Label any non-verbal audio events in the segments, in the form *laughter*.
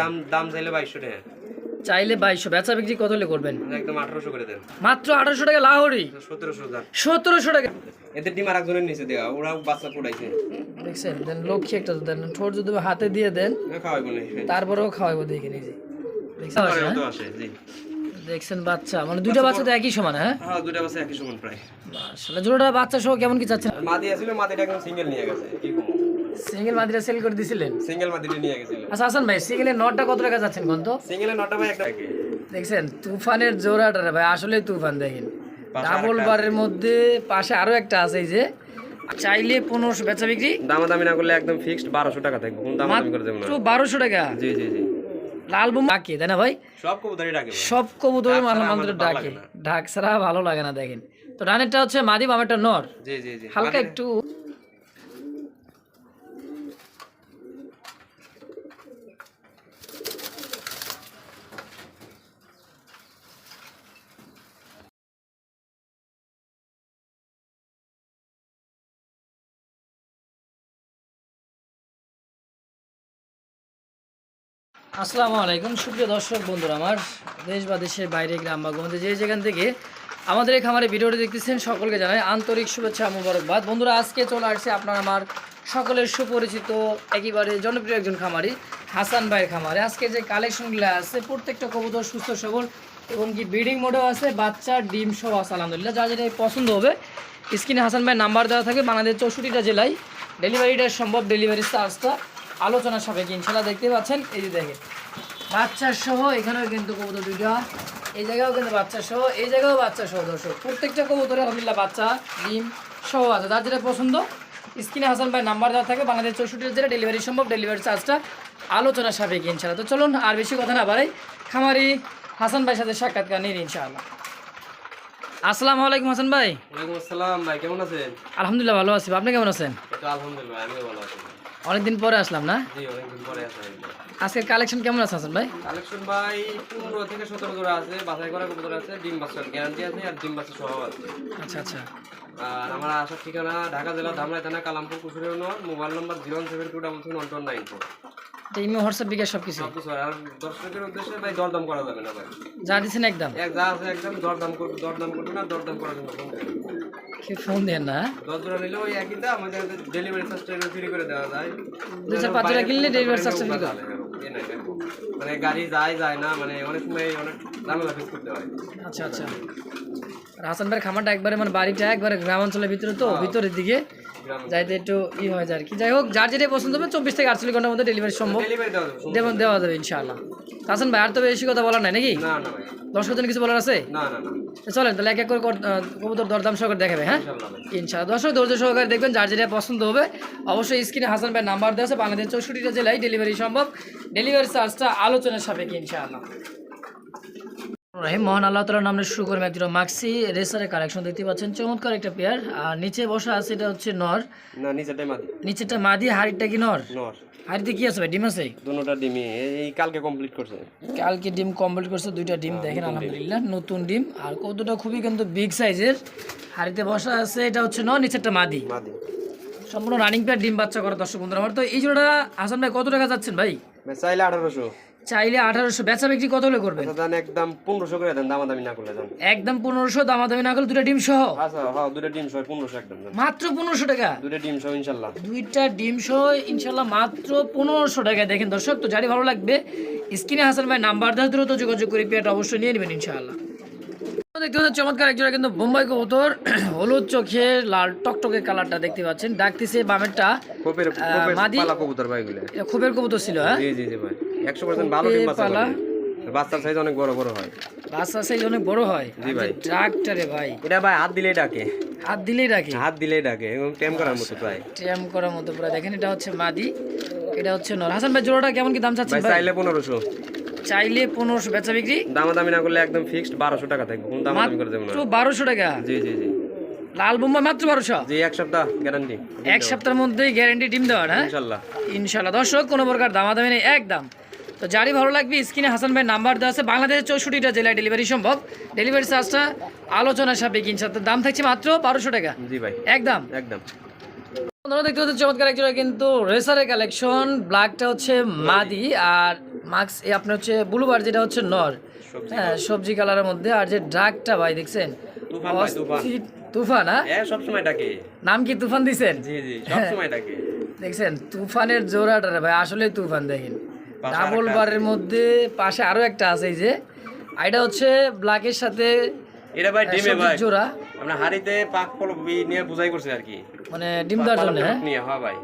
দাম দাম চাইলে বাইশশো টাকা। চাইলে বাইশশো বেচা বিক্রি কত হলে করবেন? একদম আঠারোশো করে দেন। মাত্র আঠারোশো টাকা লাহোরি? সতেরোশো সতেরোশো টাকা। এদের ডিম আর একজনের নিচে দেওয়া ওরা বাচ্চা পড়াইছে। দেখছেন দেন লক্ষ্মী একটা দেন ঠোঁট যদি হাতে দিয়ে দেন খাওয়াইবো তারপরেও খাওয়াবো দেখে নিজে। দেখছেন হ্যাঁ? বাচ্চা মানে দুইটা বাচ্চা তো একই সমান হ্যাঁ? হ্যাঁ দুটা বাচ্চা একই সমান প্রায়। আসলে জোড়াটা বাচ্চা সহ কেমন কি চাচ্ছেন? মাদি আছিল মাদিটা একদম সিঙ্গেল নিয়ে গেছে সিঙ্গেল মাদিরা সেল করে দিছিলেন? সিঙ্গেল মাদিটা নিয়ে গেছিল আচ্ছা হাসান ভাই সিঙ্গেলের নটটা কত টাকা যাচ্ছেন কোন তো সিঙ্গেলের নটা ভাই একটা দেখছেন তুফানের জোড়াটা ভাই আসলে তুফান দেখেন। ডাবল বারের মধ্যে পাশে আরও একটা আছে এই যে। চাইলে পনেরোশো বেচা বিক্রি? দামাদামি না করলে একদম ফিক্সড বারোশো টাকা থাকবে। কোন দামাদামি করে দেবো না। বারোশো টাকা? জি জি জি। লাল বোম ডাকে তাই না ভাই? সব কবুতরই ডাকে। সব কবুতর ডাক ছাড়া ভালো ডাকে। ঢাক ছাড়া ভালো লাগে না দেখেন। তো রানেরটা হচ্ছে মাদি বামেরটা নর। জি জি জি। হালকা একটু আসসালামু আলাইকুম। সুপ্রিয় দর্শক বন্ধুরা, আমার দেশ বা দেশের বাইরে গ্রাম বা গঞ্জে যে যেখান থেকে আমাদের এই খামারে ভিডিওটি দেখতেছেন, সকলকে জানাই আন্তরিক শুভেচ্ছা, মুবারকবাদ। বন্ধুরা, আজকে চলে আসছে আপনার আমার সকলের সুপরিচিত, একেবারে জনপ্রিয় একজন খামারি, হাসান ভাইয়ের খামারে। আজকে যে কালেকশনগুলো আছে, প্রত্যেকটা কবুতর সুস্থ সবল এবং কি ব্রিডিং মোডেও আছে, বাচ্চা, ডিম সহ আছে, আলহামদুলিল্লাহ। যা যেটা পছন্দ হবে, স্ক্রিনে হাসান ভাইয়ের নাম্বার দেওয়া থাকে বাংলাদেশ চৌষট্টিটা জেলায় ডেলিভারিটা সম্ভব, ডেলিভারি চার্জটা আলোচনা সাপেক্ষে ইনশাল্লাহ দেখতে পাচ্ছেন। এই যে দেখেন বাচ্চা সহ এখানেও কিন্তু কবুতর দুইটা এই জায়গাও কিন্তু বাচ্চা সহ এই জায়গাও বাচ্চা সহ দর্শক। প্রত্যেকটা কবুতরে আলহামদুলিল্লাহ বাচ্চা ডিম সহ আছে। যার যেটা পছন্দ স্ক্রিনে হাসান ভাই নাম্বার দেওয়া থাকে বাংলাদেশ চৌষট্টি জেলা ডেলিভারি সম্ভব ডেলিভারি চার্জটা আলোচনা সাপেক্ষে ইনশাল্লাহ তো চলুন আর বেশি কথা না বাড়াই খামারি হাসান ভাইয়ের সাথে সাক্ষাৎকার নিন ইনশাআল্লাহ। আসসালামু আলাইকুম হাসান ভাই। ওয়ালাইকুম আসসালাম ভাই কেমন আছেন? আলহামদুলিল্লাহ ভালো আছি। আপনি কেমন আছেন? আলহামদুলিল্লাহ আমিও ভালো আছি। অনেকদিন পরে আসলাম না? জি অনেকদিন পরে আসেন আজকের কালেকশন কেমন আছে হাসান ভাই? কালেকশন ভাই পনেরো থেকে সতেরো জোড়া আছে বাছাই করা কবুতর আছে ডিম বাচ্চার গ্যারান্টি আছে আর ডিম বাচ্চা সহ আছে। আচ্ছা আচ্ছা। আর আমার আসার ঠিকানা ঢাকা জেলা ধামরাই থানা কালামপুর কুসুরি নয় mobile number zero seven two double seven one two nine four. Imo WhatsApp bKash সব কিছু আর দর্শকের উদ্দেশ্যে ভাই দরদাম করা যাবে না ভাই। যা দিচ্ছেন একদম? এক যা আছে একদম দরদাম করবে দরদাম করবে না দরদাম করার জন্য কি ফোন দেন না। দশ জোড়া নিলে ওই একই দাম আমাদের ডেলিভারি চার্জটা ফ্রি করে দেওয়া যায়। দুই চার পাঁচ জোড়া কিনলে delivery charge টা করে। এ নাই, দেখো। মানে গাড়ি যায় যায় না মানে অনেক সময় অনেক ঝামেলা ফেস করতে হয়। আচ্ছা আচ্ছা। আর হাসান ভাইয়ের খামারটা একবারে মানে বাড়িটা একবারে গ্রাম অঞ্চলের ভিতরে তো ভিতরের দিকে। যাইতে একটু ই হয় যায় আর কি। যাই হোক যার যেটা পছন্দ হবে চব্বিশ থেকে আটচল্লিশ ঘণ্টার মধ্যে ডেলিভারি সম্ভব। দেওয়া যাবে দেওয়া ইনশাআল্লাহ। হাসান ভাই আর তো বেশি কথা বলার নাই নাকি? না না ভাই। দর্শক জন কিছু বলার আছে? চলেন তাহলে এক এক করে কবুতর দরদাম সহকারে দেখাবে হ্যাঁ? ইনশাআল্লাহ। দর্শক ধৈর্য সহকারে দেখবেন যার যেটা পছন্দ হবে। অবশ্যই স্ক্রিনে হাসান ভাই নাম্বার দেওয়া আছে বাংলাদেশ চৌষট্টিটা জেলায় ডেলিভারি সম্ভব। ডেলিভারি চার্জটা আলোচনার সাপেক্ষে ইনশাআল্লাহ। রহিম মহান আল্লাহ তালার নামে শুরু করে একজন মাক্সি রেসারের কালেকশন দেখতে পাচ্ছেন। চমৎকার একটা পেয়ার আর নিচে বসা আছে এটা হচ্ছে নর। না নিচেটাই মাদি। নিচেটা মাদি হাড়িটা কি নর? নর। হাড়িতে কি আছে ভাই? ডিম আছে? দুটোটা ডিমই এই- কালকে কমপ্লিট করছে। কালকে ডিম কমপ্লিট করছে দুইটা ডিম দেখেন আলহামদুলিল্লাহ নতুন ডিম। আর কতটা খুবই কিন্তু বিগ সাইজের হাড়িতে বসা আছে এটা হচ্ছে ন নিচেরটা মাদি। মাদি। সম্পূর্ণ রানিং ডিম বাচ্চা করা দর্শক বন্ধুরা আমার। তো এই জোড়া হাসান ভাই কত টাকা যাচ্ছেন ভাই চাইলে আঠারোশো। চাইলে আঠারোশো। বেচা বিক্রি কত হলে করবেন? আচ্ছা একদম পনেরোশো করে দেন দামাদামি না করলে একদম পনেরোশো দামাদামি না করলে দুটা ডিম সহ? আচ্ছা হ্যাঁ দুটো ডিম সহ পনেরোশো একদম মাত্র পনেরোশো টাকা? দুটো ডিম সহ ইনশাল্লাহ। দুইটা ডিম সহ ইনশাল্লাহ মাত্র পনেরোশো টাকায় দেখেন দর্শক তো যারই ভালো লাগবে স্ক্রিনে হাসান ভাই নাম্বার দেওয়া দ্রুত যোগাযোগ করে পেয়ারটা অবশ্যই নিয়ে নেবেন ইনশাআল্লাহ দেখতে পাচ্ছেন চমৎকার একজোড়া কিন্তু বোম্বাই কবুতর। *clears throat* হলুদ চোখে লাল টকটকে কালারটা দেখতে পাচ্ছেন। ডাকতেছে বামেরটা? পালা কবুতর ভাই খুবের কবুতর ছিল হ্যাঁ? জি জি ভাই। একশো পার্সেন্ট ভালো ডিম বাচ্চা করে। বাচ্চার সাইজ অনেক বড় বড় হয়। বাচ্চা সাইজ অনেক বড় হয়। জি ভাই। ট্রাকটারে ভাই। এটা ভাই হাত দিলেই ডাকে। হাত দিলেই রাখি হাত দিলেই ডাকে এবং টেম করার মতো প্রায়। ট্যাম করার মতো পুরো দেখেন এটা হচ্ছে মাদি এটা হচ্ছে নর। হাসান ভাই জোড়াটা কেমন কি দাম চাচ্ছেন ভাই ভাই? চাইলে পনেরোশো। চাইলে পনেরোশো। বেচা বিক্রি? দামাদামি না করলে একদম ফিক্সড বারোশো টাকা থাকবে। কোন দামাদামি করে দেবো না। মাত্র বারোশো টাকা? জি জি জি। লাল বোম্বা মাত্র বারোশো? জি এক সপ্তাহ গ্যারান্টি এক সপ্তাহের মধ্যেই গ্যারেন্টি টিম দেওয়ার হ্যাঁ? ইনশাল্লাহ। ইনশাল্লাহ। দর্শক কোনো প্রকার দামাদামি নেই। একদম। তো যারই ভালো লাগবে স্ক্রিনে হাসান ভাই নাম্বার দেওয়া আছে। বাংলাদেশের চৌষট্টিটা জেলায় ডেলিভারি সম্ভব। ডেলিভারি চার্জটা আলোচনা সাপেক্ষে ইনশাল্লাহ দাম থাকছে মাত্র বারোশো টাকা। জি ভাই। একদম। একদম। বন্ধুরা দেখতে পাচ্ছেন চমৎকার একজোড়া কিন্তু রেসারের কালেকশন। ব্ল্যাকটা হচ্ছে মাদি। আর মাক্স এ আপনার হচ্ছে ব্লুবার যেটা হচ্ছে নর। হ্যাঁ সবজি কালারের মধ্যে। আর যে ড্রাগটা ভাই দেখছেন? তুফান হ্যাঁ হ্যাঁ সবসময় ডাকে। নাম কি তুফান দিছেন? জি জি সবসময় ডাকে। দেখছেন তুফানের জোড়াটা ভাই আসলে তুফান দেখেন। ডাবল বারের মধ্যে পাশে আরও একটা আছে এই যে। এটা হচ্ছে ব্ল্যাকের সাথে এটা ভাই ডিমে ভাই। জোড়া। আমরা হাড়িতে পাক ফল নিয়ে বুঝাই করছি আর কি। মানে ডিম দার জন্য হ্যাঁ? নিয়ে হ্যাঁ ভাই।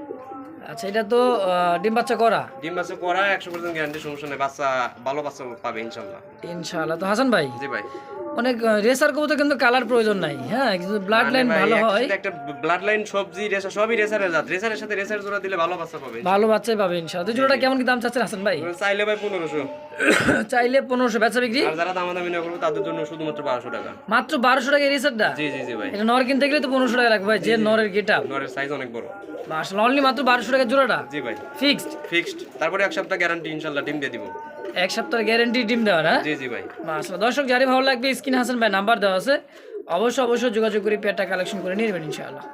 আচ্ছা এটা তো ডিম বাচ্চা করা? ডিম বাচ্চা করা একশো পার্সেন্ট গ্যারান্টি সমস্যা নেই। বাচ্চা ভালো বাচ্চা পাবে ইনশাল্লাহ। ইনশাআল্লাহ তো হাসান ভাই জি ভাই। অনেক রেসার কবুতর কিন্তু কালার প্রয়োজন নাই। হ্যাঁ কিন্তু ব্লাড লাইন ভালো হয়। একটা ব্লাড লাইন সবজি রেসার সবই রেসারের জাত। রেসারের সাথে রেসার জোড়া দিলে ভালো বাচ্চা পাবে। ভালো বাচ্চাই পাবে ইনশাআল্লাহ। জোড়াটা কেমন কি দাম চাচ্ছেন হাসান ভাই? চাইলে ভাই পনেরোশো। *coughs* চাইলে পনেরোশো। বেচা বিক্রি? আর যারা দামাদামি না করবে তাদের জন্য শুধুমাত্র বারোশো টাকা। মাত্র বারোশো টাকা রেসারটা? জি জি জি ভাই। এটা নর কিনতে গেলে তো পনেরোশো টাকা লাগবে ভাই যে নরের গেট আপ নরের সাইজ অনেক বড়। আসলে অনলি মাত্র বারোশো টাকা জোড়াটা? জি ভাই। ফিক্সড ফিক্সড তারপরে এক সপ্তাহ গ্যারান্টি ইনশাল্লাহ ডিম দিয়ে দিব। এক সপ্তাহের গ্যারেন্টি ডিম দেওয়া না? জি জি ভাই। মাসলা দর্শক যারই ভালো লাগবে স্ক্রিন হাসান ভাই নাম্বার দেওয়া আছে। অবশ্যই অবশ্যই যোগাযোগ করে পেয়ারটা কালেকশন করে নিয়ে নেবেন ইনশাআল্লাহ।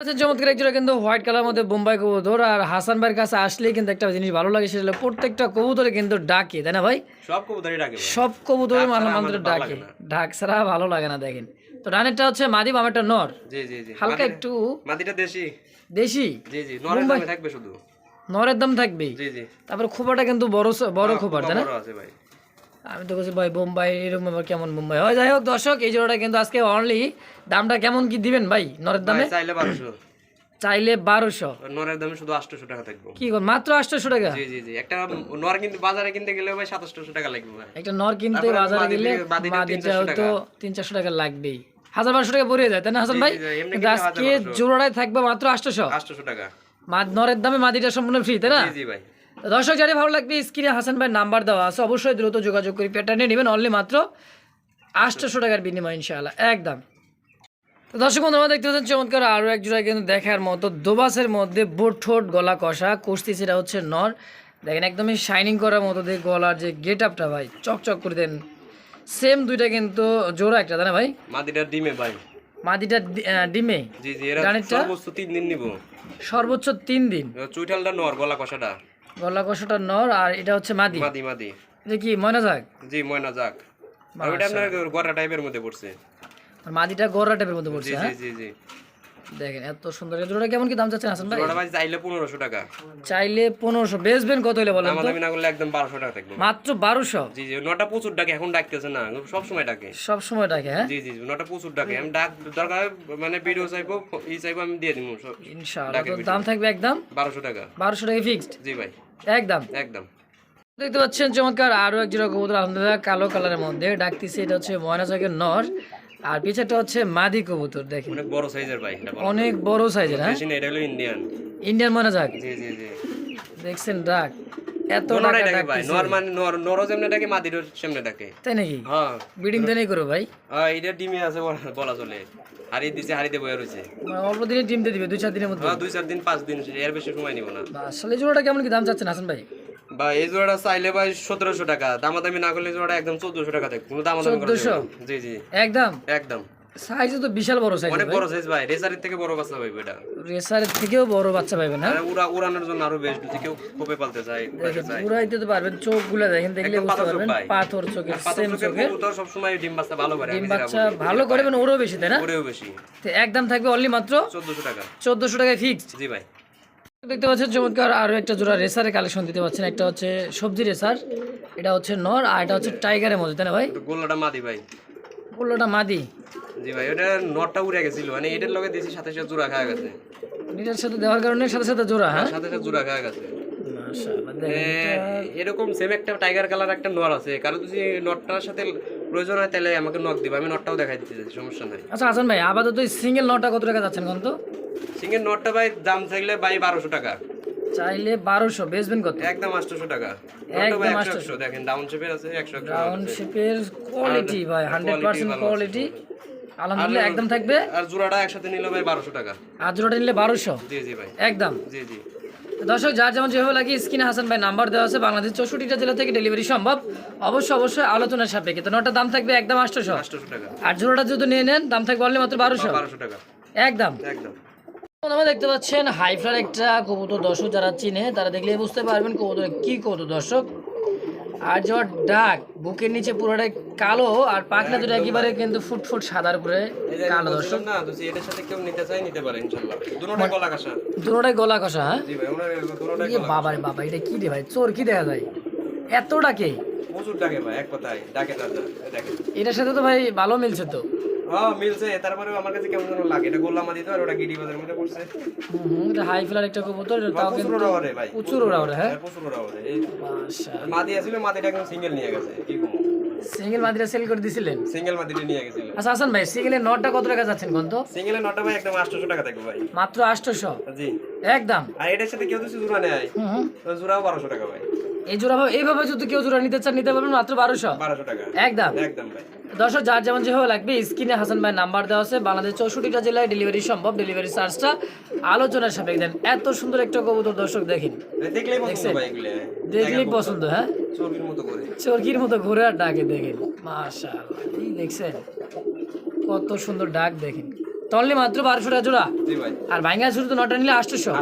আচ্ছা চমৎকার একজোড়া কিন্তু হোয়াইট কালার মধ্যে বোম্বাই কবুতর। আর হাসান ভাইয়ের কাছে আসলেই কিন্তু একটা জিনিস ভালো লাগে সেটা হলো প্রত্যেকটা কবুতরে কিন্তু ডাকে তাই না ভাই? সব কবুতরই ডাকে সব কবুতরে ডাক ডাকে। লাগে না। ডাক ছাড়া ভালো লাগে না দেখেন। তো ডানেরটা হচ্ছে মাদি বামেরটা নর। জি জি জি। হালকা একটু মাদিটা দেশি। দেশি? জি জি নরের থাকবে শুধু। নরের দাম থাকবেই জি জি। তারপরে খোপাটা কিন্তু বড় বড় খোপার তাই না? ভাই। আমি তো বলছি ভাই বোম্বাই এরকম আবার কেমন মুম্বাই হয় যাই হোক দর্শক এই জোড়াটা কিন্তু আজকে অনলি দামটা কেমন কি দিবেন ভাই নরের দামে? চাইলে বারোশো। চাইলে বারোশো। নরের দামে শুধু আটশোশো টাকা থাকবে। কি কর মাত্র আটশোশো টাকা? জি জি জি। একটা নর কিন্তু বাজারে কিনতে গেলে ভাই সাতাশশো টাকা লাগবে একটা নর কিনতে বাজারে গেলে মাদিটা মাদিটা 300 হয়তো তিন চারশো টাকা লাগবেই। হাজার বারোশো টাকা পড়ে যায় তাই না হাসান ভাই? আজকে 1500 জোড়াটাই থাকবে মাত্র আটশোশো। আটশোশো টাকা। নরের দামে মাদিটা সম্পূর্ণ ফ্রি তাই না? জি ভাই। দর্শক যারা ভালো লাগবে স্ক্রিনে হাসান ভাই নাম্বার দেওয়া আছে অবশ্যই দ্রুত যোগাযোগ করি নিয়ে নেবেন অনলি মাত্র আটশোশো টাকার বিনিময় ইনশাআল্লাহ একদম। তো দর্শক বন্ধু আমরা দেখতে পাচ্ছেন চমৎকার আরও এক জোড়া কিন্তু দেখার মতো দোবাসের মধ্যে বোট ঠোঁট গলা কষা কুস্তি সেটা হচ্ছে নর। দেখেন একদমই শাইনিং করার মতো দিয়ে গলার যে গেট আপটা ভাই চকচক করে দেন। সেম দুইটা কিন্তু জোড়া একটা তাই না ভাই? মাদিটা ডিমে ভাই। মাদিটা ডিমে? জি জি এরা সর্বোচ্চ তিন দিন নিব। সর্বোচ্চ 3 দিন? চুইঠালটা নর গলা কষাটা গলা কষাটা নর আর এটা হচ্ছে মাদি? মাদি মাদি। এটা কি ময়না যাক জি ময়না যাক আর ওইটা আপনার গড়া টাইপের মধ্যে পড়ছে। আর মাদিটা গড়া টাইপের মধ্যে পড়ছে জি জি হ্যাঁ? জি জি। দেখেন এত সুন্দর। জোড়াটা কেমন কি দাম চাচ্ছেন হাসান ভাই? ওটা ভাই চাইলে পনেরোশো টাকা। চাইলে পনেরোশো। বেচবেন কত হলে বলেন তো? না করলে একদম বারোশো টাকা থাকবে। মাত্র বারোশো? জি জি নটা প্রচুর ডাকে এখন ডাকতেছে না সব সময় ডাকে। সব সময় ডাকে হ্যাঁ? জি জি জি, নটা প্রচুর ডাকে। আমি ডাক দরকার মানে ভিডিও চাইব ই চাইব আমি দিয়ে দিব ইনশাআল্লাহ। তো দাম থাকবে একদম? বারোশো টাকা। বারোশো টাকা ফিক্সড জি ভাই। একদম? একদম। দেখতে পাচ্ছেন চমৎকার আরও এক জোড়া কবুতর আলহামদুলিল্লাহ কালো কালারের মধ্যে। ডাকতেছে এটা হচ্ছে ময়না জাগের নর। আর পিছাটা হচ্ছে মাদি কবুতর দেখেন। অনেক বড় সাইজের ভাই এটা অনেক বড় সাইজের হ্যাঁ? এটা হলো ইন্ডিয়ান ইন্ডিয়ান ময়না জাগ জি জি জি। দেখছেন ডাক। এত টাকা ডাকে ভাই। ডাকতেছে। নর মানে নর যেমনি ডাকে মাদিরও সেমনে ডাকে। তাই নাকি? হ্যাঁ। বিডিং তো নেই করো ভাই। হ্যাঁ এটা ডিমে আছে বলা- চলে। হারি দিছে হারিতে বয়ে রয়েছে। মানে অল্প দিনে টিম দিয়ে দিবে দুই চার দিনের মধ্যে। হ্যাঁ দুই চার দিন পাঁচ দিন এর বেশি সময় নিব না। আসলে জোড়াটা কেমন কি দাম চাচ্ছেন হাসান ভাই? বা এই জোড়াটা চাইলে ভাই সতেরোশো টাকা। দামাদামি না করলে জোড়াটা একদম চোদ্দশো টাকা থাকবে কোনো দামাদামি করা যাবে 1400? না। জি জি। একদম? একদম। সাইজ তো বিশাল বড় সাইজ অনেক বড় সাইজ ভাই। রেসারের থেকে বড় বাচ্চা ভাই এটা। রেসারের থেকেও বড় বাচ্চা পাইবেন না? উড়া উড়ানোর জন্য আরও বেস্ট যদি কেউ কোপে পালতে চায় উড়াতে উড়াইতে তো পারবেন চোখগুলা দেখেন দেখলে বুঝতে পাথর চোখ পারবেন পাথর সেম ডিম বাচ্চা ভালো করে ডিম বাচ্চা। ভালো করবেন ওরও বেশি তাই না? ওরেও বেশি। তো একদম থাকবে অনলি মাত্র চোদ্দশো টাকা। টাকায় ফিক্সড জি ভাই। দেখতে পাচ্ছেন চমৎকার আরও একটা জোড়া রেসারের কালেকশন দিতে পাচ্ছেন। একটা হচ্ছে সবজি রেসার এটা হচ্ছে নর আর এটা হচ্ছে টাইগারের মধ্যে তাই না ভাই? গোল্লাটা মাদি ভাই। বললোটা মাদি। জি ভাই ওটা নটটা উড়ে গেছিল মানে এটার লগে দিয়েছি সাথে সাথে জোড়া খাওয়া গেছে। এটার সাথে দেওয়ার কারণে সাথে সাথে জোড়া হ্যাঁ? সাথে সাথে জোড়া খাওয়া গেছে। দেখেন এরকম সেম একটা টাইগার কালার একটা নর আছে। কারও যদি নটটার সাথে প্রয়োজন হয় তাহলে আমাকে নক দিবে। আমি নটটাও দেখাই দিতে চাই, সমস্যা নাই। আচ্ছা হাসান ভাই আপাতত সিঙ্গেল নটা কত টাকা যাচ্ছেন কোন তো? সিঙ্গেল নটটা ভাই দাম চাইলে ভাই বারোশো টাকা। চাইলে বারোশো বেচবেন কত? একদম আটশোশো টাকা। একদম একদম 800 একশো দেখেন ডাউন শেপের আছে একশো ব্রাউন শেপের কোয়ালিটি ভাই হান্ড্রেড পার্সেন্ট কোয়ালিটি আলহামদুলিল্লাহ একদম থাকবে? আর জোড়াটা একসাথে নিলে ভাই বারোশো টাকা। আর জোড়াটা নিলে বারোশো? জি জি ভাই। একদম। জি জি। দর্শক যার যেমন যেভাবে লাগে স্ক্রিনে হাসান ভাই নাম্বার দেওয়া আছে। বাংলাদেশ চৌষট্টিটা জেলা থেকে ডেলিভারি সম্ভব। অবশ্যই অবশ্যই আলোচনার সাপেক্ষে। তো নটার দাম থাকবে একদম আটশোশো। টাকা। আর জোড়াটা যদি নিয়ে নেন দাম থাকবে অনলি মাত্র বারোশো। বারোশো টাকা। একদম। একদম। আমরা দেখতে পাচ্ছেন হাইফ্লার একটা কবুতর দর্শক যারা চিনে তারা দেখলে বুঝতে পারবেন কবুতর কি কবুতর দর্শক। আর ডাক বুকের নিচে পুরোটাই কালো আর পাখনা দুটো একেবারে কিন্তু ফুটফুট সাদার উপরে কালো দর্শক। না তো এটার সাথে কেউ নিতে চায় নিতে পারে ইনশাআল্লাহ দুটোটাই গলা কষা দুটোটাই গলা কষা হ্যাঁ? জি ভাই ওনার দুটোটাই ইয়ে গলা বাবা রে বাবা এটা কি রে ভাই? চোর কি দেখা যায়? এত ডাকে? প্রচুর ডাকে ভাই এক কথায় ডাকে দাদা দেখেন। এটার সাথে তো ভাই ভালো মিলছে তো। হ্যাঁ মিলছে তারপরে আমার কাছে কেমন যেন লাগে। এটা গোল্লা মাদি তো আর ওটা গিডি বাজারের মধ্যে পড়ছে। হুম, হুম, এটা হাই ফ্লার একটা কবুতর এটা তাও কিন্তু ওরা ওরে ভাই প্রচুর ওরা ওরা হ্যাঁ প্রচুর ওরা ওরে এই মাদি আছিল মাদিটা একদম সিঙ্গেল নিয়ে গেছে কি সিঙ্গেল মাদিরা সেল করে দিছিলেন? সিঙ্গেল মাদিটা নিয়ে আচ্ছা হাসান ভাই সিঙ্গেলের নটটা কত টাকা যাচ্ছেন কোন তো সিঙ্গেলের নটা ভাই একদম আটশোশো টাকা থাকবে ভাই। মাত্র আটশোশো? জি। একদম? আর এটার সাথে কেউ জোড়া নেয় হুম জোড়াও বারোশো টাকা ভাই। এই জোড়া ভাবে এইভাবে যদি কেউ জোড়া নিতে চান নিতে পারবেন মাত্র বারোশো। একদম। একদম দর্শক যার যেমন যেভাবে লাগবে স্ক্রিনে হাসান ভাই নাম্বার দেওয়া আছে। বাংলাদেশ চৌষট্টিটা জেলায় ডেলিভারি সম্ভব। ডেলিভারি চার্জটা আলোচনার সাপেক্ষে দেন। এত সুন্দর একটা কবুতর দর্শক দেখেন। দেখলেই পছন্দ হ্যাঁ। চর্বির মতো ঘুরে আর ডাকে দেখেন। মাশাআল্লাহ দেখছেন? কত সুন্দর ডাক দেখেন। তনলি মাত্র বারোশো টাকা জোড়া। আর ভাঙ্গা শুরু তো নটা নিলে আটশোশো।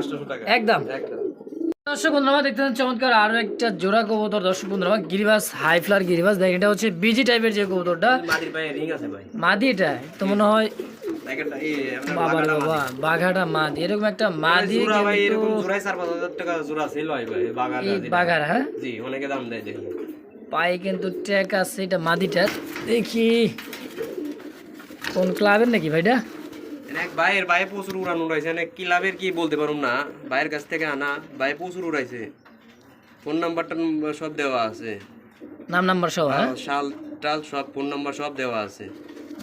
একদম। দর্শক বন্ধুরা দেখতে পাচ্ছেন চমৎকার আরও একটা জোড়া কবুতর। দর্শক বন্ধুরা গিরিবাস হাই ফ্লার গিরিবাস দেখেন এটা হচ্ছে বিজি টাইপের যে কবুতরটা। মাদি এটা তো মনে হয় বাবা বাঘাটা মাদি। এরকম একটা মাদি হয়। বাঘারা হ্যাঁ? জি অনেকে দাম দেয় পায়ে কিন্তু ট্যাগ আছে এটা মাদিটার দেখি কোন ক্লাবের নাকি ভাইটা? এক ভাইয়ের ভাই প্রচুর উড়ান উড়াইছে মানে কি লাভের কি বলতে পারুম না। ভাইয়ের কাছ থেকে আনা ভাই প্রচুর উড়াইছে। ফোন নাম্বারটা সব দেওয়া আছে। নাম নাম্বার সহ হ্যাঁ? শাল টাল সব ফোন নাম্বার সব দেওয়া আছে।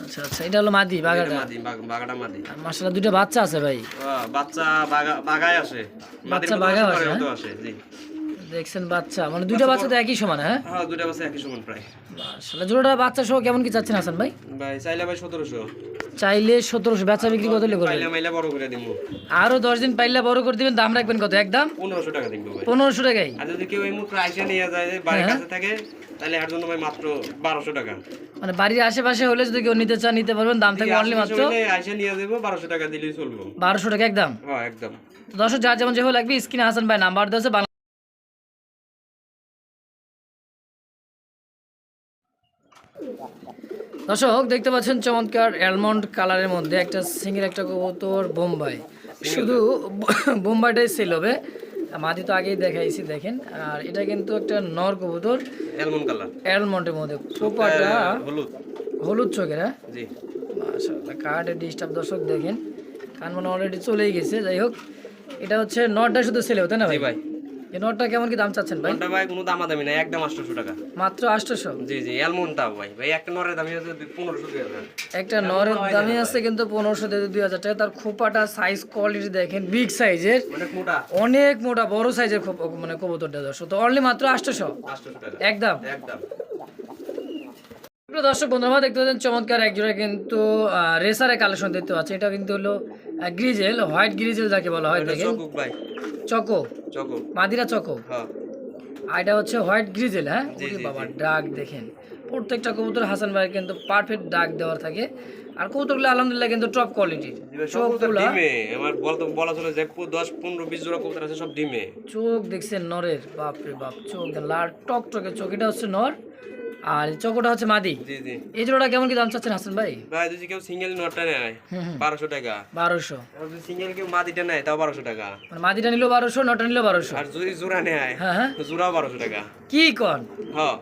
আচ্ছা আচ্ছা এটা হলো মাদি বাঘাটা মাদি বাগ- বাগাটা মাদি। দুটো বাচ্চা আছে ভাই। বাচ্চা বাগা বাগায় আসে। মাদির বাচ্চা বাগায় আসে, জি। দেখছেন বাচ্চা মানে দুটো বাচ্চা তো একই সমান হ্যাঁ? হ্যাঁ দুটা বাচ্চা একই সমান প্রায়। জোড়াটা বাচ্চা সহ কেমন কি চাচ্ছেন হাসান ভাই? ভাই চাইলে ভাই সতেরোশো। চাইলে সতেরোশো বেচা বিক্রি কত করবেন? পাইলে মাইলে বড় করে দিব আরও দশ দিন পাইলে বড় করে দিবেন দাম রাখবেন কত? একদম পনেরোশো টাকা দিব ভাই। পনেরোশো টাকাই। আর যদি কেউ এই মুহূর্তে আইসা নিয়ে যায় বাড়ির হ্যাঁ। কাছে থাকে তাহলে এর জন্য ভাই মাত্র বারোশো টাকা। মানে বাড়ির আশেপাশে হলে যদি কেউ নিতে চান নিতে পারবেন দাম থাকবে অনলি মাত্র আইসা নিয়ে যাব বারোশো টাকা দিলেই চলবো। বারোশো টাকা একদম হ্যাঁ একদম দর্শক যার যেমন যেভাবে লাগবে স্ক্রিনে হাসান ভাই নাম্বার দেওয়া আছে দর্শক দেখতে পাচ্ছেন চমৎকার অ্যালমন্ড কালারের মধ্যে একটা সিঙ্গের একটা কবুতর বোম্বাই। শুধু বোম্বাইটাই সেল হবে। মাদি তো আগেই দেখাইছি দেখেন। আর এটা কিন্তু একটা নর কবুতর। অ্যালমন্ড কালার অ্যালমন্ডের মধ্যে। পোপাটা হলুদ। হলুদ চোখের হ্যাঁ? জি। মাশাআল্লাহ কার্ডে ডিস্টার্ব দর্শক দেখেন। কান মানে অলরেডি চলেই গেছে। যাই হোক এটা হচ্ছে নটটা শুধু সেলে হতে না ভাই? ভাই। এই নটটা কেমন কি দাম চাচ্ছেন ভাই? কোনটা ভাই কোনো দামাদামি না একদম আটশোশো টাকা। মাত্র আটশোশো? জি জি অ্যালমন্ডটা ভাই। ভাই একটা নরের দামি আছে পনেরোশো দুই হাজার। একটা নরের দামই আছে কিন্তু পনেরোশো থেকে দুই হাজার টাকা। তার খোপাটা সাইজ কোয়ালিটি দেখেন বিগ সাইজের অনেক মোটা। অনেক মোটা বড় সাইজের মানে কবুতরটা দর্শক। তো অনলি মাত্র আটশোশো? আটশোশো টাকা। একদম? একদম। প্রিয় দর্শক বন্ধুরা দেখতে পাচ্ছেন চমৎকার একজোড়া কিন্তু রেসারের কালেকশন দেখতে পাচ্ছি। এটা কিন্তু হলো গ্রিজেল হোয়াইট গ্রিজেল যাকে বলা হয় দেখেন। ভাই। চকো? চকুক। মাদিরা চকো? হ্যাঁ। আর এটা হচ্ছে হোয়াইট গ্রিজেল হ্যাঁ? বাবা ডাক দেখেন। প্রত্যেকটা কবুতর হাসান ভাইয়ের কিন্তু পারফেক্ট ডাক দেওয়ার থাকে। আর কবুতরগুলো আলহামদুলিল্লাহ কিন্তু টপ কোয়ালিটির ডিমে। আমার বলতো বলা চলে যে পু- দশ পনেরো বিশ জোড়া কবুতর আছে সব ডিমে। চোখ দেখছেন নরের বাপ রে বাপ চোখ লাল টক টকে চোখ। এটা হচ্ছে নর। আর চকোটা হচ্ছে মাদি। জি জি। এই জোড়াটা কেমন কি দাম চাচ্ছেন হাসান ভাই? ভাই যদি কেউ সিঙ্গেল নটটা নেয় বারোশো টাকা। বারোশো। আর যদি সিঙ্গেল কেউ মাদিটা নেয় তাও বারোশো টাকা। মানে মাদিটা নিলো বারোশো নটা নিলো বারোশো। আর যদি জোড়া নেয় হ্যাঁ হ্যাঁ। জোড়াও বারোশো টাকা। কি কন? হ্যাঁ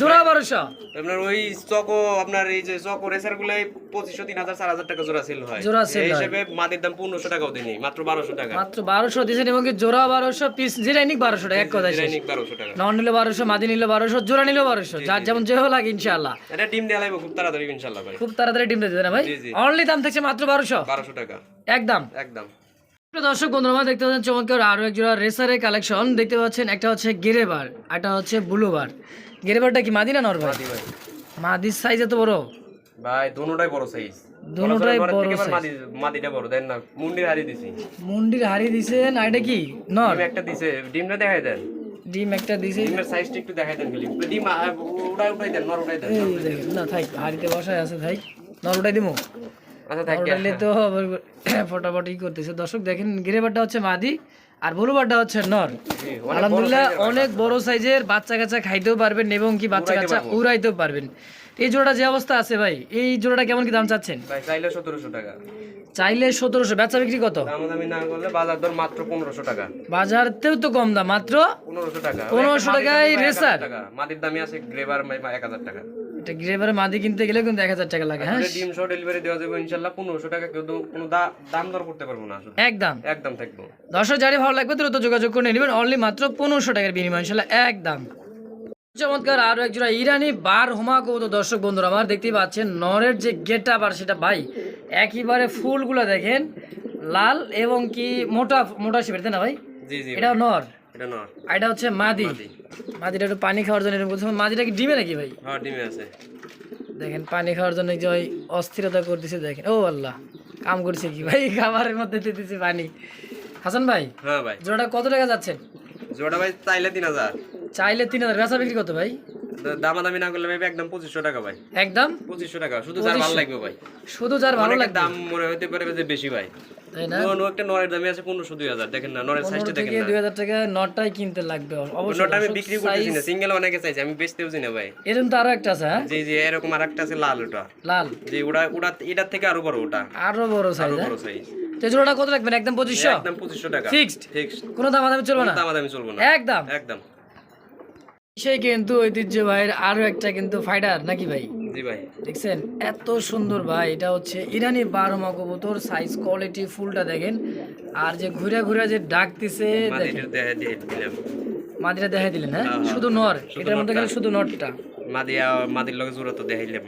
জোড়া বারোশো। আপনার ওই চকো আপনার এই যে চকো রেসার গুলাই পঁচিশশো তিন হাজার চার হাজার টাকা জোড়া সেল হয়। জোড়া হয়। হিসেবে মাদের দাম পনেরোশো টাকাও দিনি মাত্র বারোশো টাকা। মাত্র বারোশো দিয়েছেন এবং জোড়া বারোশো পিস যেটাই নিক বারোশো টাকা এক কথা দৈনিক বারোশো টাকা। নন নিলে বারোশো মাদি নিলে বারোশো জোড়া নিলে বারোশো যার যেমন যেভাবে লাগে ইনশাল্লাহ এটা ডিম দেওয়া লাগবে খুব তাড়াতাড়ি ইনশাল্লাহ ভাই। খুব তাড়াতাড়ি ডিমটা দিতে না ভাই। অনলি দাম থাকছে মাত্র বারোশো। বারোশো টাকা। একদম। একদম। দর্শক বন্ধুরা দেখতে পাচ্ছেন চমৎকার আরও এক জোড়া রেসারের কালেকশন। দেখতে পাচ্ছেন একটা হচ্ছে গেরেবার একটা হচ্ছে ব্লুবার। গেরেবারটা কি মাদি না নর ভাই ভাই। মাদির সাইজ এত বড়? ভাই দোনোটাই বড় সাইজ দোনোটাই বড় মাদিটা বড় দেন না মুন্ডির দিছি। মুন্ডির হাড়ি দিছেন আর এটা কি নর? একটা দিছে ডিমটা দেখাই দেন। ডিম একটা দিছে। ডিমের সাইজটা একটু দেখাই দেন খালি। ডিম উঠাই দেন নর উঠাই দেন না হাড়িতে বসায় আছে নর উঠাই দিমু? আচ্ছা তো ফটাফটি করতেছে। দর্শক দেখেন গ্রেবারটা হচ্ছে মাদি আর ব্লুবারটা হচ্ছে নর। আলহামদুলিল্লাহ অনেক বড় সাইজের বাচ্চা। কাচ্চা খাইতেও পারবেন এবং কি বাচ্চা কাচ্চা উড়াইতেও পারবেন। এই জোড়াটা যে অবস্থা আছে ভাই এই জোড়াটা কেমন কি দাম চাচ্ছেন? ভাই চাইলে সতেরোশো টাকা। চাইলে সতেরোশো বেচা বিক্রি কত? দামাদামি না করলে বাজার দর মাত্র পনেরোশো টাকা। বাজারতেও তো কম দাম মাত্র পনেরোশো টাকা। 1500 টাকায় রেসার? মাটির দামই আছে গ্রেভার এক হাজার টাকা। গ্রেভারে মাদি কিনতে গেলে কিন্তু এক হাজার টাকা লাগে হ্যাঁ? ডিম সহ ডেলিভারি দেওয়া যাবে ইনশাল্লাহ পনেরোশো টাকা কেউ কোনো দাম দর করতে পারব না একদম। একদম থাকব। দর্শক ভালো লাগবে দ্রুত যোগাযোগ করে নেবেন। অনলি মাত্র পনেরোশো টাকার বিনিময় ইনশাল্লাহ একদম। চমৎকার আরও এক জোড়া ইরানি বার হোমা কবুতর দর্শক বন্ধুরা আমার দেখতেই পাচ্ছেন নরের যে গেট আর সেটা ভাই একেবারে ফুলগুলো দেখেন লাল এবং কি মোটা মোটা শিবের তাই না ভাই? জি জি এটা নর? এটা নর এটা হচ্ছে মাদি। মাদি। মাদিটা একটু পানি খাওয়ার জন্য এরকম বলছে। মাদিটা কি ডিমে নাকি ভাই? হ্যাঁ ডিমে আছে। দেখেন পানি খাওয়ার জন্য যে ওই অস্থিরতা করতেছে দেখেন। ও আল্লাহ কাম করছে কি ভাই? *laughs* খাবারের মধ্যে দিতেছে পানি। হাসান ভাই হ্যাঁ ভাই। জোড়াটা কত টাকা যাচ্ছে? জোড়া ভাই চাইলে তিন হাজার। চাইলে তিন হাজার। বেচা বিক্রি কত ভাই? দামাদামি না করলে ভাই একদম পঁচিশশো টাকা ভাই। একদম? পঁচিশশো টাকা শুধু যার ভালো লাগবে ভাই। শুধু যার ভালো লাগবে। দাম মনে হতে পারে যে বেশি ভাই। তাই একটা নরের দামই আছে পনেরোশো দুই হাজার। দেখেন না নরের সাইজটা দেখেন দুই হাজার টাকা নটাই কিনতে লাগবে অবশ্যই। অন্যটা আমি বিক্রি করতেছি না সিঙ্গেল অনেকে চাইছে আমি বেচতেও না ভাই। এরকম তো আরও একটা আছে হ্যাঁ? জি জি এরকম আর একটা আছে লাল ওটা। লাল। জি ওটা ওটা এটার থেকে আরও বড় ওটা। আরও বড় সাইজ আরও বড় সাইজ তো জোড়াটা কত রাখবেন? একদম পঁচিশশো? একদম পঁচিশশো টাকা। ফিক্সড ফিক্সড কোনো দাম আদামি চলবে না? দামাদামি চলবো না। একদম? একদম। সেই কিন্তু ঐতিহ্যবাহীর আরও একটা কিন্তু ফাইটার নাকি ভাই? জি ভাই। দেখছেন এত সুন্দর ভাই এটা হচ্ছে ইরানি বারোমা কবুতর সাইজ কোয়ালিটি ফুলটা দেখেন। আর যে ঘুরে ঘুরে যে ডাকতেছে মাদিরা দেখাই দিলেন হ্যাঁ? হ্যাঁ, হ্যাঁ। শুধু নর এটার মধ্যে শুধু নরটা। মাদিয়া মাদির লগে জোড়া তো দেখাইলাম।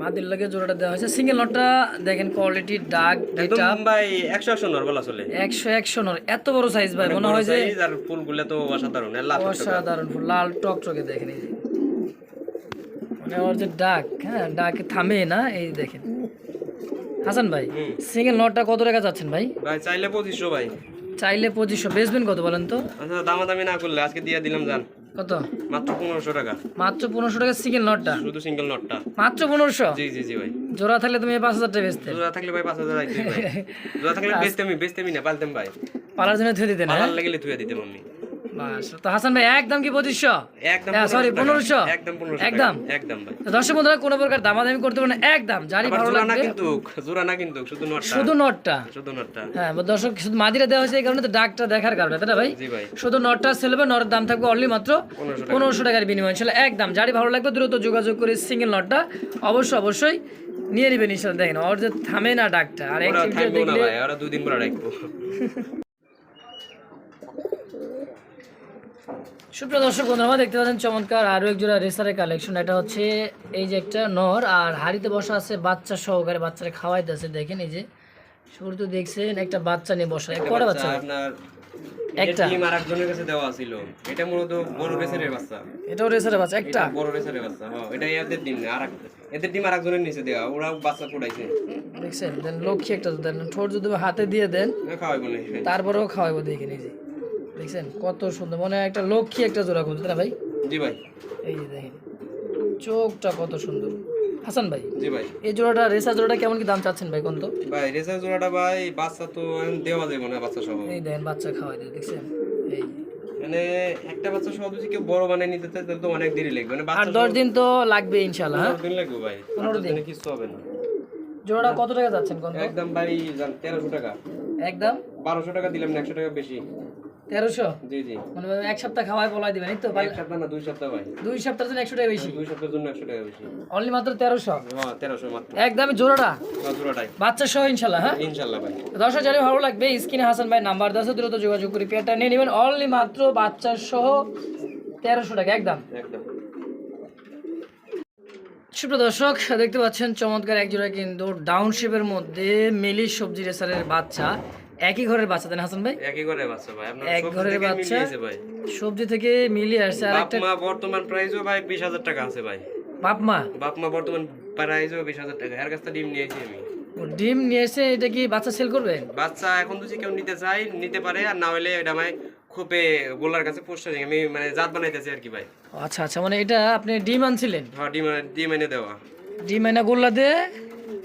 মাদির লাগে জোড়াটা দেওয়া হয়েছে। সিঙ্গেল নটটা দেখেন কোয়ালিটি ডাক একদম ভাই একশো একশো নর বলা চলে। একশো একশো নর এত বড় সাইজ ভাই মনে হয় যে আর ফুলগুলো তো অসাধারণ লাল অসাধারণ ফুল লাল টকটকে দেখেন এই মানে ওর যে ডাক হ্যাঁ ডাক থামে না এই দেখেন। হাসান ভাই। সিঙ্গেল নটটা কত টাকা যাচ্ছেন ভাই? ভাই চাইলে পঁচিশশো ভাই। চাইলে পঁচিশশো বেচবেন কত বলেন তো? আচ্ছা দামাদামি না করলে আজকে দিয়ে দিলাম জান কত? মাত্র পনেরোশো টাকা। মাত্র পনেরোশো টাকা সিঙ্গেল নটটা? শুধু সিঙ্গেল নটটা। মাত্র পনেরোশো? জি জি জি ভাই। জোড়া থাকলে তুমি পাঁচ হাজার টাকা বেচতে। জোড়া থাকলে ভাই পাঁচ হাজার জোড়া থাকলে বেচতে আমি বেচতে আমি না পালতাম ভাই। পালার জন্য দিতেন হ্যাঁ পালার লাগলে থুয়ে দিতাম আমি। তো হাসান ভাই একদম কি পঁচিশশো? একদম সরি পনেরোশো একদম একদম? একদম দর্শক বন্ধুরা কোনো প্রকার দামাদামি করতে পারেন একদম যারই ভালো না লাগবে। কিন্তু জোড়া না কিন্তু শুধু নটটা। শুধু নটটা। শুধু নটটা। হ্যাঁ দর্শক শুধু মাদিরা দেওয়া হয়েছে এই কারণে তো ডাকটা দেখার কারণে তাই না ভাই? শুধু নটটা সেলবে নটের দাম থাকবে অনলি মাত্র পনেরোশো টাকার বিনিময়। ছিল একদম যারই ভালো লাগবে দ্রুত যোগাযোগ করে সিঙ্গেল নটটা অবশ্যই অবশ্যই নিয়ে নেবেন ইনশাল্লাহ দেখেন ওর যে থামে না ডাকটা। আর দেখলে দুদিন পরে রাখব *laughs* সুপ্রিয় দর্শক বন্ধুরা দেখতে পাচ্ছেন চমৎকার আরও এক জোড়া রেসারের কালেকশন এটা হচ্ছে এই যে একটা নর আর হাড়িতে বসা আছে বাচ্চা সহকারে বাচ্চারা খাওয়াইতেছে দেখেন এই যে। শুরুতে দেখছেন একটা বাচ্চা নিয়ে বসা কটা বাচ্চা। আপনার একটা। একটা। আর একজনের কাছে দেওয়া ছিল। এটা মূলত বড় রেসারের বাচ্চা। এটাও রেসারের বাচ্চা একটা? বড় রেসারের বাচ্চা হ্যাঁ এটা এদের ডিম না আর এদের ডিম আর একজনের নিচে দেওয়া ওরা বাচ্চা ফুটাইছে দেখছেন দেন লক্ষ্মী একটা দেন ঠোঁট যদি হাতে দিয়ে দেন তারপরেও খাওয়াবো দেখে নিজে দেখছেন কত সুন্দর মনে হয় একটা লক্ষ্মী একটা জোড়া খুঁজতে না ভাই? জি ভাই। এই যে দেখেন চোখটা কত সুন্দর। হাসান ভাই জি ভাই। এই জোড়াটা রেসার জোড়াটা কেমন কি দাম চাচ্ছেন ভাই কোন তো? ভাই রেসার জোড়াটা ভাই বাচ্চা তো দেওয়া যাবে না বাচ্চা সহ। এই দেখেন বাচ্চা খাওয়াই দেয় দেখছেন? এই। মানে একটা বাচ্চা সহ যদি কেউ বড় বানিয়ে নিতে চায় তাহলে তো অনেক দেরি লাগবে। মানে বাচ্চা দশ দিন তো লাগবে ইনশাল্লাহ হ্যাঁ? দিন লাগবে ভাই পনেরো দিন। কিছু হবে না। জোড়াটা কত টাকা যাচ্ছেন কোন? একদম ভাই জান তেরোশো টাকা। একদম? বারোশো টাকা দিলাম না একশো টাকা বেশি। তেরোশো? জি জি। মানে এক সপ্তাহ খাওয়াই বলাই দিবেন তো? এক সপ্তাহ না দুই সপ্তাহ ভাই দুই সপ্তাহের জন্য একশো টাকা বেশি? দুই সপ্তাহের জন্য একশো টাকা বেশি। অনলি মাত্র তেরোশো? হ্যাঁ তেরোশো মাত্র। একদমই জোড়াটা? হ্যাঁ, জোড়াটাই। বাচ্চা সহ ইনশাল্লাহ হ্যাঁ? ইনশাল্লাহ ভাই। দর্শক জানি ভালো লাগবে স্ক্রিনে হাসান ভাই নাম্বার দশ দ্রুত যোগাযোগ করে পেয়ারটা নিয়ে নেবেন। অনলি মাত্র বাচ্চা সহ তেরোশো টাকা একদম। একদম। সুপ্রিয় দর্শক দেখতে পাচ্ছেন চমৎকার এক জোড়া কিন্তু ডাউনশিপের মধ্যে মিলি সবজি রেসারের বাচ্চা। একই ঘরের বাচ্চা দেন হাসান ভাই? একই ঘরে বাচ্চা ভাই আপনার এক ঘরের বাচ্চা? ভাই। সবজি থেকে মিলিয়ে আসছে আর একটা মা বর্তমান প্রাইসও ভাই বিশ হাজার টাকা আছে ভাই। বাপ মা? বাপ মা বর্তমান প্রাইসও বিশ হাজার টাকা। এর কাছ থেকে ডিম নিয়েছি আমি। ডিম নিয়ে এসে এটা কি বাচ্চা সেল করবে? বাচ্চা এখন যদি কেউ নিতে চায় নিতে পারে আর না হলে এটা ভাই খুবই গোলার কাছে পোস্ট আমি মানে জাত বানাইতেছি আর কি ভাই। আচ্ছা আচ্ছা মানে এটা আপনি ডিম আনছিলেন? হ্যাঁ ডিম ডিম এনে দেওয়া। ডিম এনে গোল্লা দিয়ে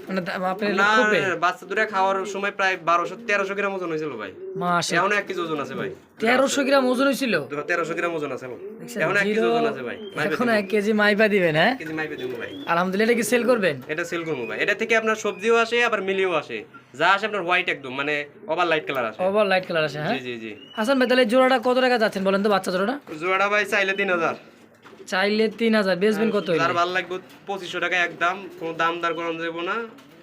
মানে দা- আপনার না খোপে? বাচ্চা দুটা খাওয়ার সময় প্রায় বারোশো তেরোশো গ্রাম ওজন হয়েছিল ভাই। মাসে এখন এক কেজি ওজন আছে ভাই। তেরোশো গ্রাম ওজন হয়েছিল? তেরোশো গ্রাম ওজন আছে এখন। এক কেজি ওজন আছে ভাই। এখন এক কেজি মাইপা দিবেন হ্যাঁ? কেজি মাইপে দেবো ভাই। আলহামদুলিল্লাহ এটা কি সেল করবেন? এটা সেল করব ভাই। এটা থেকে আপনার সবজিও আসে আবার মিলিও আসে। যা আসে আপনার হোয়াইট একদম মানে ওভার লাইট কালার আসে। ওভার লাইট কালার আছে হ্যাঁ? জি জি জি। হাসান ভাই তাহলে জোড়াটা কত টাকা যাচ্ছেন বলেন তো বাচ্চা জোড়াটা? জোড়া ভাই চাইলে তিন হাজার। চাইলে তিন হাজার বেচবেন কত? যার ভালো লাগবে পঁচিশশো টাকা একদম কোনো দাম দর করানো যাব না।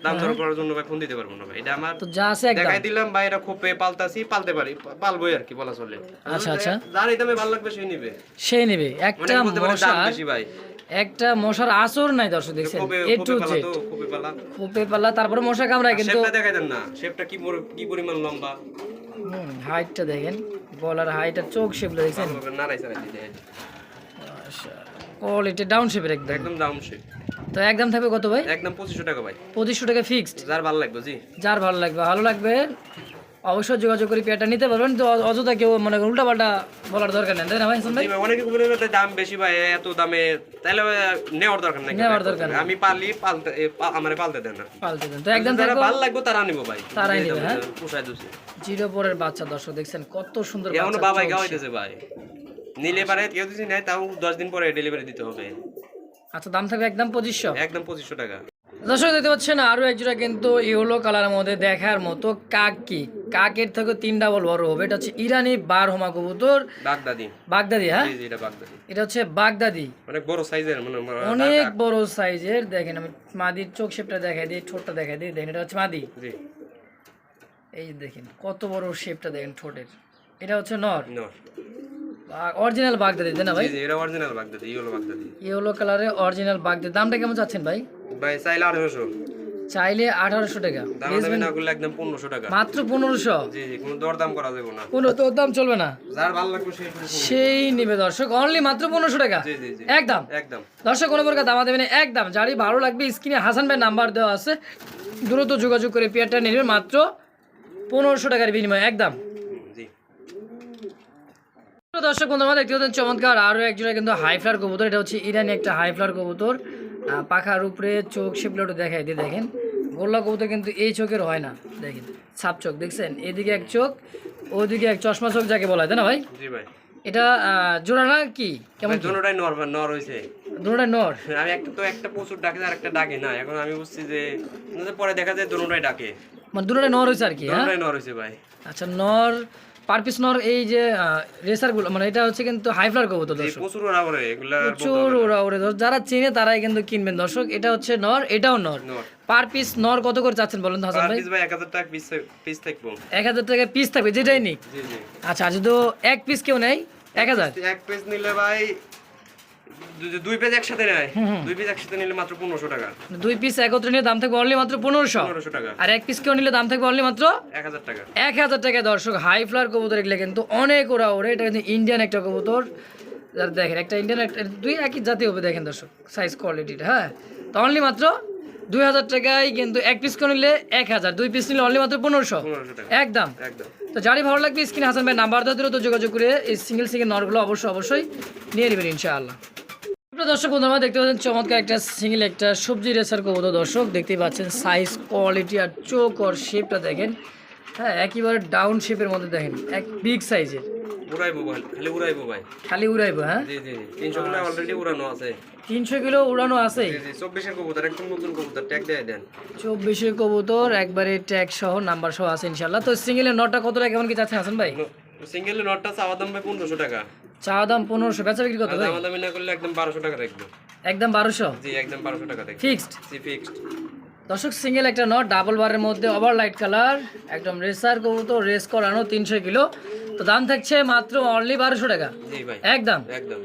দাম দর করার জন্য ভাই ফোন দিতে পারব না ভাই এটা আমার তো যা আছে একদম দেখাই দিলাম ভাই এটা খোপে পালতাছি পালতে পারি আর কি বলা চলে। আচ্ছা, আচ্ছা। যার এই দামে ভালো লাগবে সেই নিবে। সেই নেবে। একটা মশার বেশি ভাই। একটা মশার আসর নাই দর্শক দেখছেন? A to Z. খোপে পালা। তারপরে মশা কামড়ায় কিন্তু শেপটা দেখাই দেন না। শেপটা কি কি পরিমাণ লম্বা? হাইটটা দেখেন। গলার হাইট আর চোখ শেপগুলো দেখছেন? দিতে কোয়ালিটি ডাউন শেপের একদম। একদম শেপ তো একদম থাকবে কত ভাই? একদম পঁচিশশো টাকা ভাই। পঁচিশশো টাকা ফিক্সড যার ভালো লাগবে জি। যার ভালো লাগবে ভালো লাগবে। অবশ্যই যোগাযোগ করে পেয়ারটা নিতে পারবেন। তো অযথা কেউ মানে বলার দরকার নেই। তাই না ভাই অনেকে বলে দাম বেশি ভাই এত দামে তাহলে নেওয়ার দরকার নাই। নেওয়ার দরকার নেই। আমি পালি পালতে আমারে পালতে দেন না। পাল্টে দেন। তো একদম ভালো লাগবে তারা নিবো ভাই। তারাই এই নিবে, হ্যাঁ? পোষায় দিছে। জিরো পরের বাচ্চা দর্শক দেখছেন কত সুন্দর এখনও বাবাই গাওয়াইতেছে ভাই। নিলে পারে কেউ যদি নেয় তাও দশ দিন পরে ডেলিভারি দিতে হবে। আচ্ছা দাম থাকবে একদম পঁচিশশো? একদম পঁচিশশো টাকা। দর্শক দেখতে পাচ্ছেন আরও এক জোড়া কিন্তু ইয়েলো কালারের মধ্যে দেখার মতো কাক। কাকের থেকে তিন ডাবল বড় হবে। এটা হচ্ছে ইরানি বার হোমা কবুতর। বাগদাদি। বাগদাদি হ্যাঁ? এটা বাগদাদি। এটা হচ্ছে বাগদাদি। অনেক বড় সাইজের মানে অনেক বড় সাইজের দেখেন আমি মাদির চোখ শেপটা দেখাই দিই ঠোঁটটা দেখাই দিই। দেখেন এটা হচ্ছে মাদি। জি। এই দেখেন কত বড় শেপটা দেখেন ঠোঁটের। এটা হচ্ছে নর। নো অরিজিনাল বাগদাদি তাই না ভাই? জি জি এটা অরিজিনাল বাগদাদি ইয়েলো বাগদাদি। ইয়েলো কালারের অরিজিনাল বাগদাদি। দামটা কেমন চাচ্ছেন ভাই? ভাই চাইলে আঠারোশো। চাইলে আঠারোশো টাকা। দাম না করলে একদম পনেরোশো টাকা। মাত্র পনেরোশো? জি জি কোনো দরদাম করা যাবে না। কোনো তো দাম চলবে না। যার ভালো লাগবে সেই সেই নিবে দর্শক অনলি মাত্র পনেরোশো টাকা। জি জি জি। একদম। একদম। দর্শক কোনো প্রকার দামা দেবেন একদম যারই ভালো লাগবে স্ক্রিনে হাসান ভাই নাম্বার দেওয়া আছে। দ্রুত যোগাযোগ করে পেয়ারটা নেবেন মাত্র পনেরোশো টাকার বিনিময়ে। একদম। দর্শক বন্ধুরা দেখতে পাচ্ছেন চমৎকার আরও একজোড়া কিন্তু হাই ফ্লার কবুতর। এটা হচ্ছে ইরানি একটা হাই ফ্লার কবুতর। পাখার উপরে চোখ শিপলাটো দেখাই দিয়ে দেখেন। গোল্লা কবুতর কিন্তু এই চোখের হয় না। দেখেন ছাপ চোখ দেখছেন? এদিকে এক চোখ ওইদিকে এক চশমা চোখ যাকে বলা হয় তাই না ভাই? জি ভাই। এটা জোড়া না কি? কেমন দুটোটাই নর নর হয়েছে দুটোটা নর? *laughs* আমি একটা তো একটা প্রচুর ডাকে আর একটা ডাকে না। এখন আমি বুঝছি যে পরে দেখা যায় দুটোটাই ডাকে। মানে দুটোটা নর হয়েছে আর কি হ্যাঁ? দুটোটাই নর হয়েছে ভাই। আচ্ছা নর পার পিস নর এই যে রেসারগুলো মানে এটা হচ্ছে কিন্তু হাই ফ্লার কবুতর দর্শক। প্রচুর ওরা এগুলা প্রচুর ওরা ওরে দর্শক। যারা চেনে তারাই কিন্তু কিনবেন দর্শক। এটা হচ্ছে নর এটাও নর। পার পিস নর কত করে চাচ্ছেন বলেন হাসান ভাই? ভাই এক হাজার টাকা পিস পিস থাকব। এক হাজার টাকা পিস থাকবে যেটাই নেই জি জি। আচ্ছা যদি এক পিস কেউ নেই এক হাজার? এক পিস নিলে ভাই দুই পেজ একসাথে নেয়। দুই পিস একসাথে নিলে মাত্র পনেরোশো টাকা। দুই পিস একত্রে নিয়ে দাম থাকবে অনলি মাত্র পনেরোশো। পনেরোশো টাকা। আর এক পিস কেউ নিলে দাম থাকবে অনলি মাত্র এক হাজার টাকা। এক হাজার টাকা। দর্শক হাই ফ্লার কবুতর এগুলো কিন্তু অনেক ওরা ওরে এটা কিন্তু ইন্ডিয়ান একটা কবুতর। যারা দেখেন একটা ইন্ডিয়ান একটা দুই একই জাতি হবে দেখেন দর্শক সাইজ কোয়ালিটিটা হ্যাঁ? তো অনলি মাত্র দুই হাজার টাকায় কিন্তু এক পিস নিলে এক হাজার। দুই পিস নিলে অনলি মাত্র পনেরোশো। একদম। একদম। তো যারই ভালো লাগবে স্ক্রিনে হাসান ভাই নাম্বার দেওয়া তো যোগাযোগ করে এই সিঙ্গেল সিঙ্গেল নরগুলো অবশ্যই অবশ্যই নিয়ে নেবেন ইনশাআল্লাহ। দর্শক বন্ধু আমরা দেখতে পাচ্ছেন চমৎকার একটা সিঙ্গেল একটা সবজি রেসার কবুতর। দর্শক দেখতেই পাচ্ছেন সাইজ কোয়ালিটি আর চোখ আর শেপটা দেখেন। হ্যাঁ একেবারে ডাউন শেপের মধ্যে দেখেন এক বিগ সাইজের উড়াইবো ভাই খালি উড়াইবো ভাই। খালি উড়াইবো হ্যাঁ? জি জি জি তিনশো কিলো অলরেডি উড়ানো আছে। তিনশো কিলো উড়ানো আছে? জি জি চব্বিশের কবুতর একদম নতুন কবুতর ট্যাগ দিয়ে দেন। চব্বিশে কবুতর একবারে ট্যাগ সহ নাম্বার সহ আছে ইনশাল্লাহ তো সিঙ্গেলের নটটা কত টাকা কেমন কি চাচ্ছেন হাসান ভাই? সিঙ্গেল নটটা চাওয়া দাম ভাই পনেরোশো টাকা। চা দাম পনেরোশো বেচা বিক্রি কত ভাই? দামি না করলে একদম বারোশো টাকা রাখব একদম বারোশো? জি একদম বারোশো টাকা রাখব ফিক্সড? জি ফিক্সড। দর্শক সিঙ্গেল একটা নট ডাবল বারের মধ্যে ওভার লাইট কালার একদম রেসার করব তো রেস করানো তিনশো কিলো। তো দাম থাকছে মাত্র অনলি বারোশো টাকা। একদম? একদম।